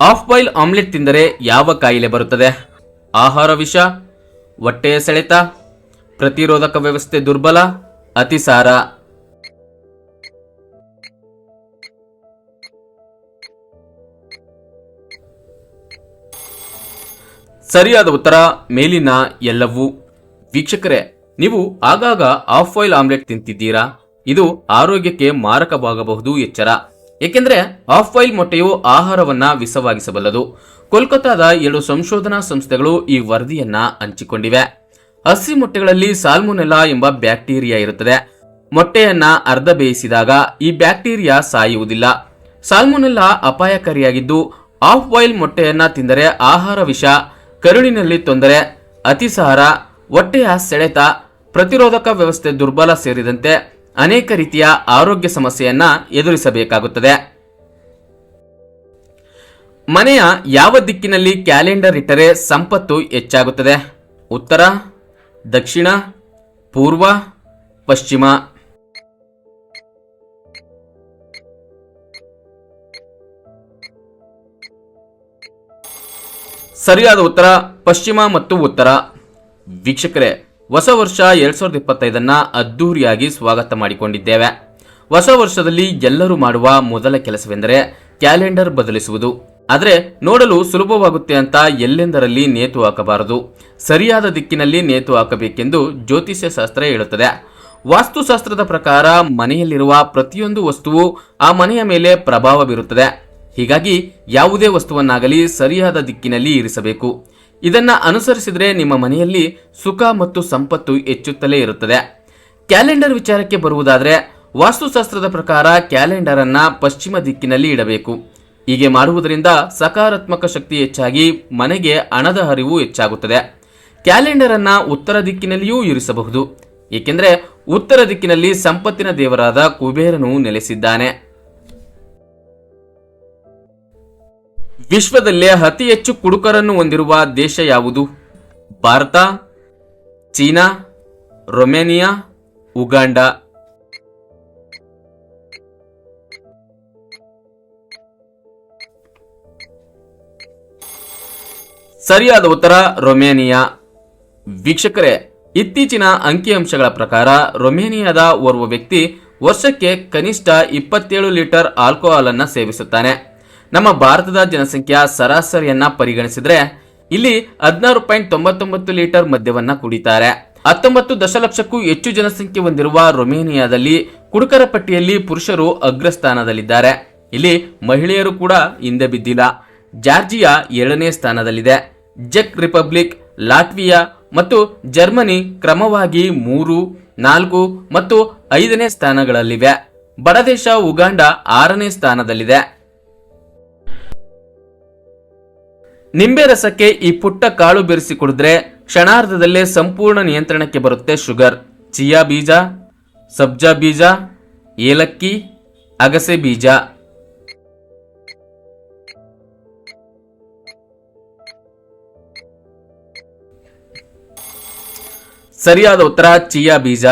Of boil omelette ತಿಂದರೆ ಯಾವ ಕಾಯಿಲೆ ಬರುತ್ತದೆ? ಆಹಾರ ವಿಷ ಹೊಟ್ಟೆಯ ಸೆಳೆತ, ಪ್ರತಿರೋಧಕ ವ್ಯವಸ್ಥೆ ದುರ್ಬಲ ಅತಿಸಾರ ಸರಿಯಾದ ಉತ್ತರ, ಮೇಲಿನ ಎಲ್ಲವೂ. ವೀಕ್ಷಕರೇ, ನೀವು ಆಗಾಗ ಆಫ್ ಆಯಿಲ್ ಆಮ್ಲೆಟ್ ತಿಂತಿದ್ದೀರಾ? ಇದು ಆರೋಗ್ಯಕ್ಕೆ ಮಾರಕವಾಗಬಹುದು ಎಚ್ಚರ. ಏಕೆಂದರೆ ಆಫ್ ವೈಲ್ ಮೊಟ್ಟೆಯು ಆಹಾರವನ್ನ ವಿಷವಾಗಿಸಬಲ್ಲದು ಕೋಲ್ಕತ್ತಾದ ಎರಡು ಸಂಶೋಧನಾ ಸಂಸ್ಥೆಗಳು ಈ ವರದಿಯನ್ನ ಹಂಚಿಕೊಂಡಿವೆ. ಹಸಿ ಮೊಟ್ಟೆಗಳಲ್ಲಿ ಸಾಲ್ಮೊನೆಲ್ಲಾ ಎಂಬ ಬ್ಯಾಕ್ಟೀರಿಯಾ ಇರುತ್ತದೆ. ಮೊಟ್ಟೆಯನ್ನ ಅರ್ಧ ಬೇಯಿಸಿದಾಗ ಈ ಬ್ಯಾಕ್ಟೀರಿಯಾ ಸಾಯುವುದಿಲ್ಲ. ಸಾಲ್ಮೊನೆಲ್ಲಾ ಅಪಾಯಕಾರಿಯಾಗಿದ್ದು ಆಫ್ ವೈಲ್ ಮೊಟ್ಟೆಯನ್ನ ತಿಂದರೆ ಆಹಾರ ವಿಷ, ಕರುಳಿನಲ್ಲಿ ತೊಂದರೆ, ಅತಿಸಾರ, ಹೊಟ್ಟೆಯ ಸೆಳೆತ, ಪ್ರತಿರೋಧಕ ವ್ಯವಸ್ಥೆ ದುರ್ಬಲ ಸೇರಿದಂತೆ ಅನೇಕ ರೀತಿಯ ಆರೋಗ್ಯ ಸಮಸ್ಯೆಯನ್ನ ಎದುರಿಸಬೇಕಾಗುತ್ತದೆ. ಮನೆಯ ಯಾವ ದಿಕ್ಕಿನಲ್ಲಿ ಕ್ಯಾಲೆಂಡರ್ ಇಟ್ಟರೆ ಸಂಪತ್ತು ಹೆಚ್ಚಾಗುತ್ತದೆ? ಉತ್ತರ, ದಕ್ಷಿಣ, ಪೂರ್ವ, ಪಶ್ಚಿಮ. ಸರಿಯಾದ ಉತ್ತರ ಪಶ್ಚಿಮ ಮತ್ತು ಉತ್ತರ. ವೀಕ್ಷಕರೇ ಹೊಸ ವರ್ಷ ಎರಡ್ ಸಾವಿರದ ಇಪ್ಪತ್ತೈದನ್ನ ಅದ್ದೂರಿಯಾಗಿ ಸ್ವಾಗತ ಮಾಡಿಕೊಂಡಿದ್ದೇವೆ. ಹೊಸ ವರ್ಷದಲ್ಲಿ ಎಲ್ಲರೂ ಮಾಡುವ ಮೊದಲ ಕೆಲಸವೆಂದರೆ ಕ್ಯಾಲೆಂಡರ್ ಬದಲಿಸುವುದು. ಆದರೆ ನೋಡಲು ಸುಲಭವಾಗುತ್ತೆ ಅಂತ ಎಲ್ಲೆಂದರಲ್ಲಿ ನೇತು ಹಾಕಬಾರದು. ಸರಿಯಾದ ದಿಕ್ಕಿನಲ್ಲಿ ನೇತು ಹಾಕಬೇಕೆಂದು ಜ್ಯೋತಿಷ್ಯ ಶಾಸ್ತ್ರ ಹೇಳುತ್ತದೆ. ವಾಸ್ತುಶಾಸ್ತ್ರದ ಪ್ರಕಾರ ಮನೆಯಲ್ಲಿರುವ ಪ್ರತಿಯೊಂದು ವಸ್ತುವು ಆ ಮನೆಯ ಮೇಲೆ ಪ್ರಭಾವ ಬೀರುತ್ತದೆ. ಹೀಗಾಗಿ ಯಾವುದೇ ವಸ್ತುವನ್ನಾಗಲಿ ಸರಿಯಾದ ದಿಕ್ಕಿನಲ್ಲಿ ಇರಿಸಬೇಕು. ಇದನ್ನ ಅನುಸರಿಸಿದರೆ ನಿಮ್ಮ ಮನೆಯಲ್ಲಿ ಸುಖ ಮತ್ತು ಸಂಪತ್ತು ಹೆಚ್ಚುತ್ತಲೇ ಇರುತ್ತದೆ. ಕ್ಯಾಲೆಂಡರ್ ವಿಚಾರಕ್ಕೆ ಬರುವುದಾದರೆ, ವಾಸ್ತುಶಾಸ್ತ್ರದ ಪ್ರಕಾರ ಕ್ಯಾಲೆಂಡರ್ ಅನ್ನ ಪಶ್ಚಿಮ ದಿಕ್ಕಿನಲ್ಲಿ ಇಡಬೇಕು. ಹೀಗೆ ಮಾಡುವುದರಿಂದ ಸಕಾರಾತ್ಮಕ ಶಕ್ತಿ ಹೆಚ್ಚಾಗಿ ಮನೆಗೆ ಹಣದ ಹರಿವು ಹೆಚ್ಚಾಗುತ್ತದೆ. ಕ್ಯಾಲೆಂಡರ್ ಅನ್ನ ಉತ್ತರ ದಿಕ್ಕಿನಲ್ಲಿಯೂ ಇರಿಸಬಹುದು. ಏಕೆಂದರೆ, ಉತ್ತರ ದಿಕ್ಕಿನಲ್ಲಿ ಸಂಪತ್ತಿನ ದೇವರಾದ ಕುಬೇರನು ನೆಲೆಸಿದ್ದಾನೆ. ವಿಶ್ವದಲ್ಲೇ ಅತಿ ಹೆಚ್ಚು ಕುಡುಕರನ್ನು ಹೊಂದಿರುವ ದೇಶ ಯಾವುದು? Bharat, China, Romania, Uganda. ಸರಿಯಾದ ಉತ್ತರ, ರೊಮೇನಿಯಾ. ವೀಕ್ಷಕರೇ, ಇತ್ತೀಚಿನ ಅಂಕಿಅಂಶಗಳ ಪ್ರಕಾರ, ರೊಮೇನಿಯಾದ ಓರ್ವ ವ್ಯಕ್ತಿ ವರ್ಷಕ್ಕೆ ಕನಿಷ್ಠ ಇಪ್ಪತ್ತೇಳು ಲೀಟರ್ ಆಲ್ಕೋಹಾಲ್ ಅನ್ನು ಸೇವಿಸುತ್ತಾನೆ. ನಮ್ಮ ಭಾರತದ ಜನಸಂಖ್ಯಾ ಸರಾಸರಿಯನ್ನ ಪರಿಗಣಿಸಿದ್ರೆ ಇಲ್ಲಿ ಹದಿನಾರು ಪಾಯಿಂಟ್ ತೊಂಬತ್ತೊಂಬತ್ತು ಲೀಟರ್ ಮದ್ಯವನ್ನ ಕುಡಿತಾರೆ. ಹತ್ತೊಂಬತ್ತು ದಶಲಕ್ಷಕ್ಕೂ ಹೆಚ್ಚು ಜನಸಂಖ್ಯೆ ಹೊಂದಿರುವ ರೊಮೇನಿಯಾದಲ್ಲಿ ಕುಡುಕರ ಪಟ್ಟಿಯಲ್ಲಿ ಪುರುಷರು ಅಗ್ರಸ್ಥಾನದಲ್ಲಿದ್ದಾರೆ. ಇಲ್ಲಿ ಮಹಿಳೆಯರು ಕೂಡ ಹಿಂದೆ ಬಿದ್ದಿಲ್ಲ. ಜಾರ್ಜಿಯಾ ಎರಡನೇ ಸ್ಥಾನದಲ್ಲಿದೆ. ಜೆಕ್ ರಿಪಬ್ಲಿಕ್, ಲಾಟ್ವಿಯಾ ಮತ್ತು ಜರ್ಮನಿ ಕ್ರಮವಾಗಿ ಮೂರು, ನಾಲ್ಕು ಮತ್ತು ಐದನೇ ಸ್ಥಾನಗಳಲ್ಲಿವೆ. ಬಡದೇಶ ಉಗಾಂಡ ಆರನೇ ಸ್ಥಾನದಲ್ಲಿದೆ. ನಿಂಬೆ ರಸಕ್ಕೆ ಈ ಪುಟ್ಟ ಕಾಳು ಬೆರೆಸಿ ಕುಡಿದ್ರೆ ಕ್ಷಣಾರ್ಧದಲ್ಲೇ ಸಂಪೂರ್ಣ ನಿಯಂತ್ರಣಕ್ಕೆ ಬರುತ್ತೆ ಶುಗರ್. ಚಿಯಾ ಬೀಜ, ಸಬ್ಜಾ ಬೀಜ, ಏಲಕ್ಕಿ, ಅಗಸೆ ಬೀಜ. ಸರಿಯಾದ ಉತ್ತರ ಚಿಯಾ ಬೀಜ.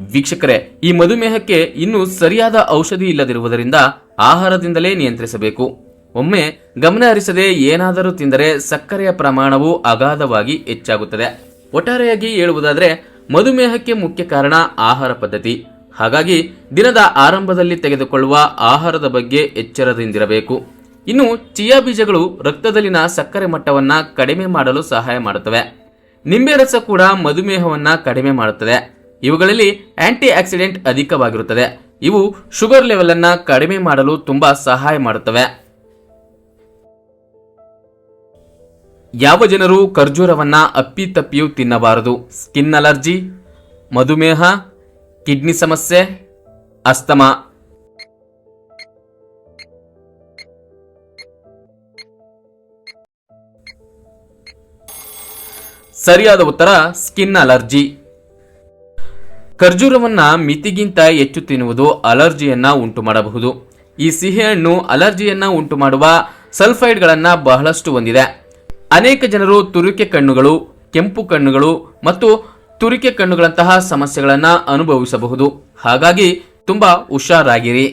ವೀಕ್ಷಕರೇ, ಈ ಮಧುಮೇಹಕ್ಕೆ ಇನ್ನೂ ಸರಿಯಾದ ಔಷಧಿ ಇಲ್ಲದಿರುವುದರಿಂದ ಆಹಾರದಿಂದಲೇ ನಿಯಂತ್ರಿಸಬೇಕು. ಒಮ್ಮೆ ಗಮನ ಹರಿಸದೆ ಏನಾದರೂ ತಿಂದರೆ ಸಕ್ಕರೆಯ ಪ್ರಮಾಣವು ಅಗಾಧವಾಗಿ ಹೆಚ್ಚಾಗುತ್ತದೆ. ಒಟ್ಟಾರೆಯಾಗಿ ಹೇಳುವುದಾದರೆ, ಮಧುಮೇಹಕ್ಕೆ ಮುಖ್ಯ ಕಾರಣ ಆಹಾರ ಪದ್ಧತಿ. ಹಾಗಾಗಿ ದಿನದ ಆರಂಭದಲ್ಲಿ ತೆಗೆದುಕೊಳ್ಳುವ ಆಹಾರದ ಬಗ್ಗೆ ಎಚ್ಚರದಿಂದಿರಬೇಕು. ಇನ್ನು ಚಿಯಾ ಬೀಜಗಳು ರಕ್ತದಲ್ಲಿನ ಸಕ್ಕರೆ ಮಟ್ಟವನ್ನು ಕಡಿಮೆ ಮಾಡಲು ಸಹಾಯ ಮಾಡುತ್ತವೆ. ನಿಂಬೆ ರಸ ಕೂಡ ಮಧುಮೇಹವನ್ನು ಕಡಿಮೆ ಮಾಡುತ್ತದೆ. ಇವುಗಳಲ್ಲಿ ಆಂಟಿ ಆಕ್ಸಿಡೆಂಟ್ ಅಧಿಕವಾಗಿರುತ್ತದೆ. ಇವು ಶುಗರ್ ಲೆವೆಲ್ ಅನ್ನ ಕಡಿಮೆ ಮಾಡಲು ತುಂಬಾ ಸಹಾಯ ಮಾಡುತ್ತವೆ. ಯಾವ ಜನರು ಖರ್ಜೂರವನ್ನು ಅಪ್ಪಿತಪ್ಪಿಯೂ ತಿನ್ನಬಾರದು? ಸ್ಕಿನ್ ಅಲರ್ಜಿ ಮಧುಮೇಹ ಕಿಡ್ನಿ ಸಮಸ್ಯೆ, ಅಸ್ತಮಾ. ಸರಿಯಾದ ಉತ್ತರ ಸ್ಕಿನ್ ಅಲರ್ಜಿ ಖರ್ಜೂರವನ್ನ ಮಿತಿಗಿಂತ ಹೆಚ್ಚು ತಿನ್ನುವುದು ಅಲರ್ಜಿಯನ್ನ ಉಂಟು ಮಾಡಬಹುದು ಈ ಸಿಹಿಹಣ್ಣು ಅಲರ್ಜಿಯನ್ನ ಉಂಟು ಮಾಡುವ ಸಲ್ಫೈಡ್ಗಳನ್ನ ಬಹಳಷ್ಟು ಹೊಂದಿದೆ. ಅನೇಕ ಜನರು ತುರಿಕೆ ಕಣ್ಣುಗಳು, ಕೆಂಪು ಕಣ್ಣುಗಳು ಮತ್ತು ತುರಿಕೆ ಕಣ್ಣುಗಳಂತಹ ಸಮಸ್ಯೆಗಳನ್ನು ಅನುಭವಿಸಬಹುದು. ಹಾಗಾಗಿ ತುಂಬಾ ಹುಷಾರಾಗಿರಿ.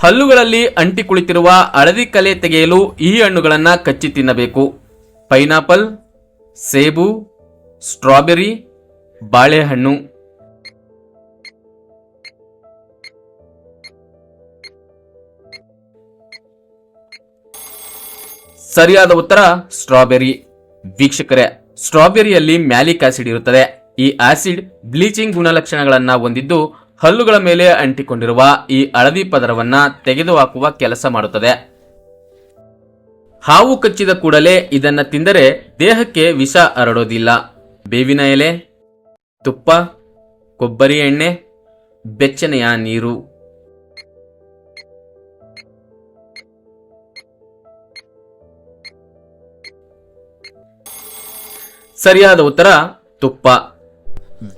ಹಲ್ಲುಗಳಲ್ಲಿ ಅಂಟಿ ಕುಳಿತಿರುವ ಹಳದಿ ಕಲೆ ತೆಗೆಯಲು ಈ ಹಣ್ಣುಗಳನ್ನು ಕಚ್ಚಿ ತಿನ್ನಬೇಕು. ಪೈನಾಪಲ್, ಸೇಬು, ಸ್ಟ್ರಾಬೆರಿ, ಬಾಳೆಹಣ್ಣು. ಸರಿಯಾದ ಉತ್ತರ, ಸ್ಟ್ರಾಬೆರಿ. ವೀಕ್ಷಕರೇ, ಸ್ಟ್ರಾಬೆರಿಯಲ್ಲಿ ಮ್ಯಾಲಿಕ್ ಆಸಿಡ್ ಇರುತ್ತದೆ. ಈ ಆಸಿಡ್ ಬ್ಲೀಚಿಂಗ್ ಗುಣಲಕ್ಷಣಗಳನ್ನು ಹೊಂದಿದ್ದು ಹಲ್ಲುಗಳ ಮೇಲೆ ಅಂಟಿಕೊಂಡಿರುವ ಈ ಹಳದಿ ಪದರವನ್ನ ತೆಗೆದುಹಾಕುವ ಕೆಲಸ ಮಾಡುತ್ತದೆ. ಹಾವು ಕಚ್ಚಿದ ಕೂಡಲೇ ಇದನ್ನ ತಿಂದರೆ ದೇಹಕ್ಕೆ ವಿಷ ಹರಡೋದಿಲ್ಲ. ಬೇವಿನ ಎಲೆ, ತುಪ್ಪ, ಕೊಬ್ಬರಿ ಎಣ್ಣೆ, ಬೆಚ್ಚನೆಯ ನೀರು. ಸರಿಯಾದ ಉತ್ತರ, ತುಪ್ಪ.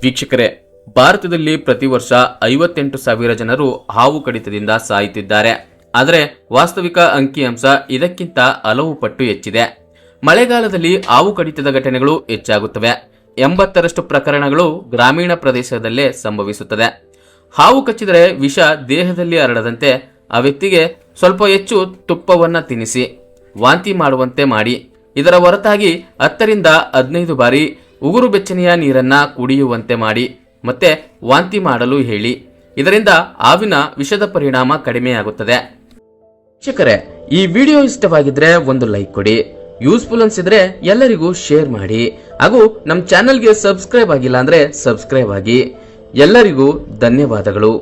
ವೀಕ್ಷಕರೇ, ಭಾರತದಲ್ಲಿ ಪ್ರತಿ ವರ್ಷ ಐವತ್ತೆಂಟು ಸಾವಿರ ಜನರು ಹಾವು ಕಡಿತದಿಂದ ಸಾಯುತ್ತಿದ್ದಾರೆ. ಆದರೆ ವಾಸ್ತವಿಕ ಅಂಕಿಅಂಶ ಇದಕ್ಕಿಂತ ಹಲವು ಪಟ್ಟು ಹೆಚ್ಚಿದೆ. ಮಳೆಗಾಲದಲ್ಲಿ ಹಾವು ಕಡಿತದ ಘಟನೆಗಳು ಹೆಚ್ಚಾಗುತ್ತವೆ. ಎಂಬತ್ತರಷ್ಟು ಪ್ರಕರಣಗಳು ಗ್ರಾಮೀಣ ಪ್ರದೇಶದಲ್ಲೇ ಸಂಭವಿಸುತ್ತದೆ. ಹಾವು ಕಚ್ಚಿದರೆ ವಿಷ ದೇಹದಲ್ಲಿ ಹರಡದಂತೆ ಆ ವ್ಯಕ್ತಿಗೆ ಸ್ವಲ್ಪ ಹೆಚ್ಚು ತುಪ್ಪವನ್ನು ತಿನ್ನಿಸಿ ವಾಂತಿ ಮಾಡುವಂತೆ ಮಾಡಿ. ಇದರ ಹೊರತಾಗಿ ಹತ್ತರಿಂದ ಹದಿನೈದು ಬಾರಿ ಉಗುರು ಬೆಚ್ಚನೆಯ ನೀರನ್ನ ಕುಡಿಯುವಂತೆ ಮಾಡಿ, ಮತ್ತೆ ವಾಂತಿ ಮಾಡಲು ಹೇಳಿ. ಇದರಿಂದ ಹಾವಿನ ವಿಷದ ಪರಿಣಾಮ ಕಡಿಮೆಯಾಗುತ್ತದೆ. ಶಿಕ್ಷಕರೇ ಈ ವಿಡಿಯೋ ಇಷ್ಟವಾಗಿದ್ರೆ ಒಂದು ಲೈಕ್ ಕೊಡಿ. ಯೂಸ್ಫುಲ್ ಅನ್ಸಿದ್ರೆ ಎಲ್ಲರಿಗೂ ಶೇರ್ ಮಾಡಿ. ಹಾಗೂ ನಮ್ಮ ಚಾನೆಲ್ಗೆ ಸಬ್ಸ್ಕ್ರೈಬ್ ಆಗಿಲ್ಲ ಅಂದ್ರೆ ಸಬ್ಸ್ಕ್ರೈಬ್ ಆಗಿ. ಎಲ್ಲರಿಗೂ ಧನ್ಯವಾದಗಳು.